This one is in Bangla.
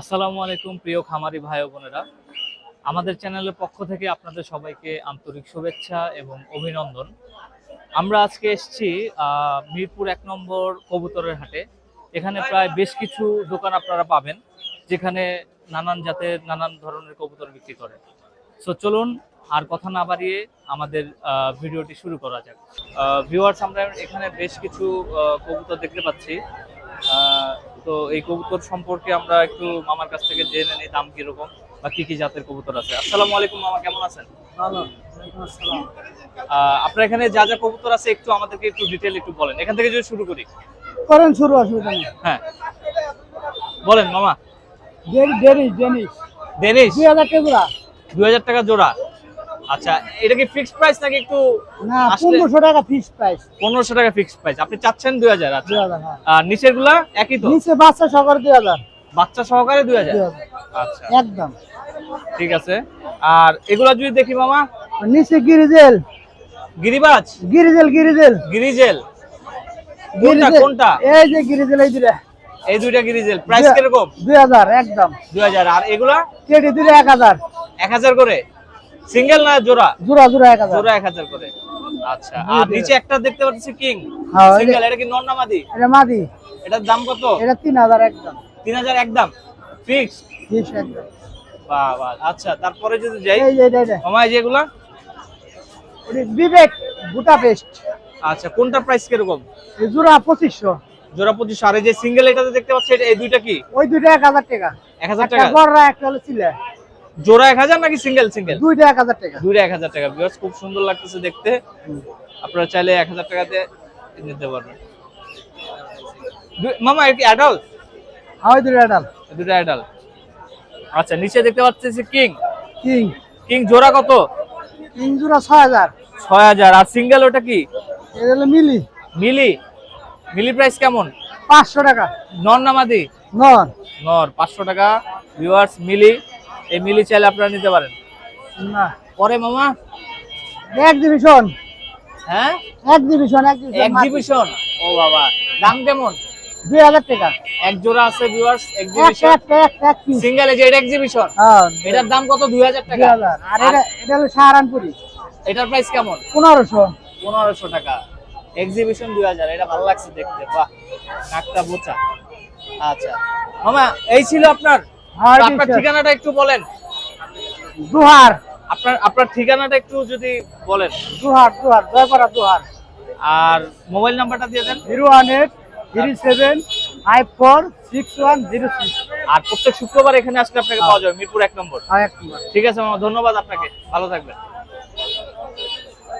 আসসালামু আলাইকুম, প্রিয় খামারি ভাই বোনেরা। আমাদের চ্যানেলের পক্ষ থেকে আপনাদের সবাইকে আন্তরিক শুভেচ্ছা এবং অভিনন্দন। আমরা আজকে এসেছি মিরপুর এক নম্বর কবুতরের হাটে। এখানে প্রায় বেশ কিছু দোকান আপনারা পাবেন, যেখানে নানান জাতের নানান ধরনের কবুতর বিক্রি করে। সো চলুন আর কথা না বাড়িয়ে আমাদের ভিডিওটি শুরু করা যাক। ভিউয়ার্স আমরা এখানে বেশ কিছু কবুতর দেখতে পাচ্ছি। তো এই কবুতর সম্পর্কে আমরা একটু মামার কাছ থেকে জেনে নিই দাম কীরকম বা কি কি জাতের কবুতর আছে। আসসালামু আলাইকুম মামা কেমন আছেন? আপনার এখানে যা যা কবুতর আছে একটু আমাদেরকে একটু ডিটেল একটু বলেন। এখান থেকে যদি শুরু করি। করেন শুরু অসুবিধা নেই। হ্যাঁ। বলেন মামা। ডেনি ডেনিস ডেনিস ডেনিস দুই হাজার টাকা দুই হাজার টাকা জোড়া। আচ্ছা এটা কি ফিক্সড প্রাইস নাকি একটু না আসলে- পনেরোশো টাকা ফিক্স প্রাইস পনেরোশো টাকা ফিক্সড প্রাইস আপনি চাচ্ছেন দুই হাজার আচ্ছা। দুই হাজার হ্যাঁ। আর নিচেরগুলা একই তো? নিচে বাচ্চা দুই হাজার। বাচ্চা সহকারে দুই হাজার? দুই হাজার। আচ্ছা। একদম। ঠিক আছে। আর এগুলা যদি দেখি মামা? নিচে গিরিজেল। গিরিবাজ? গিরিজেল গিরিজেল। গিরিজেল। কোনটা কোনটা? এই যে গিরিজেল এই দুটা এই দুইটা গিরিজেল। প্রাইস কীরকম? দুই হাজার একদম। দুই হাজার। আর এগুলা? কেটে দিলে এক হাজার। এক হাজার করে? সিঙ্গেল না জোড়া? জোড়া জোড়া এক হাজার। জোড়া এক হাজার করে। আচ্ছা আর নিচে একটা দেখতে পাচ্ছি কিং হ্যাঁ, সিঙ্গেল এটা কি নন না মাদি? এটা মাদি। এটার দাম কত? এটা তিন হাজার একদম। তিন হাজার একদম। ফিক্স ফিক্স একদম। বাহ বাহ। আচ্ছা তারপরে যদি যাই এই এটা এটা যেগুলা? বিবেক বুটা পেস্ট আচ্ছা কোনটা প্রাইস কীরকম? এই জোড়া পঁচিশশো। জোড়া পঁচিশ আর এই যে সিঙ্গেল এটাতে দেখতে পাচ্ছি এটা- এই দুইটা কি? ওই দুইটা এক হাজার টাকা। এক হাজার একটা টাকা গড়রা একটা হলো সিলে জোড়া এক হাজার নাকি সিঙ্গেল সিঙ্গেল দুইটা এক হাজার টাকা। দুইটা এক হাজার টাকা। বিকজ খুব সুন্দর লাগতেছে দেখতে। আপনারা চাইলে এক হাজার টাকাতে নিতে পারবেন। মামা এটা অ্যাডাল্ট হয় দুইটা ডাল দুটো অ্যাডাল্ট আচ্ছা নিচে দেখতে পাচ্ছি কিং কিং কিং জোড়া কত? কিং জোড়া ছয় হাজার। ছয় হাজার। আর সিঙ্গেল ওটা কি? এটা হলো মিলি। মিলি? মিলি প্রাইস কেমন? পাঁচশো টাকা। নন নামাদি নন নর। পাঁচশো টাকা। ভিউয়ার্স মিলি। এই মিলি চাইলে আপনারা নিতে পারেন। না। পরে মামা? এক্সিবিশন হ্যাঁ? এক্সিবিশন এক্সিবিশন এক্সিবিশন ও বাবা দাম কেমন? দুই হাজার টাকা। এক জোড়া আছে ভিউয়ার্স এক্সিবিশন এক এক এক সিঙ্গেল যে এটা এক্সিবিশন হ্যাঁ। এটার দাম কত? দুই হাজার টাকা। আর এটা এটা হলো সাহারানপুরি। এটার প্রাইস কেমন? পনেরোশো। পনেরোশো টাকা। এক্সিবিশন দুই হাজার। এটা ভালো লাগছে দেখতে। বাহ নাকটা বোচা। আচ্ছা। মামা এই ছিল আপনার আপনার। ঠিকানাটা একটু বলেন। দুহার। আপনার আপনার ঠিকানাটা একটু যদি বলেন। দুহার দুহার দয়াপাড়া দুহার। আর মোবাইল নাম্বারটা দিয়ে দেন। Zero one eight three seven five four six one zero six. আর প্রত্যেক শুক্রবার এখানে আসলে আপনাকে পাওয়া যাবে মিরপুর এক নম্বর। এক নম্বর। ঠিক আছে মামা ধন্যবাদ আপনাকে। ভালো থাকবেন।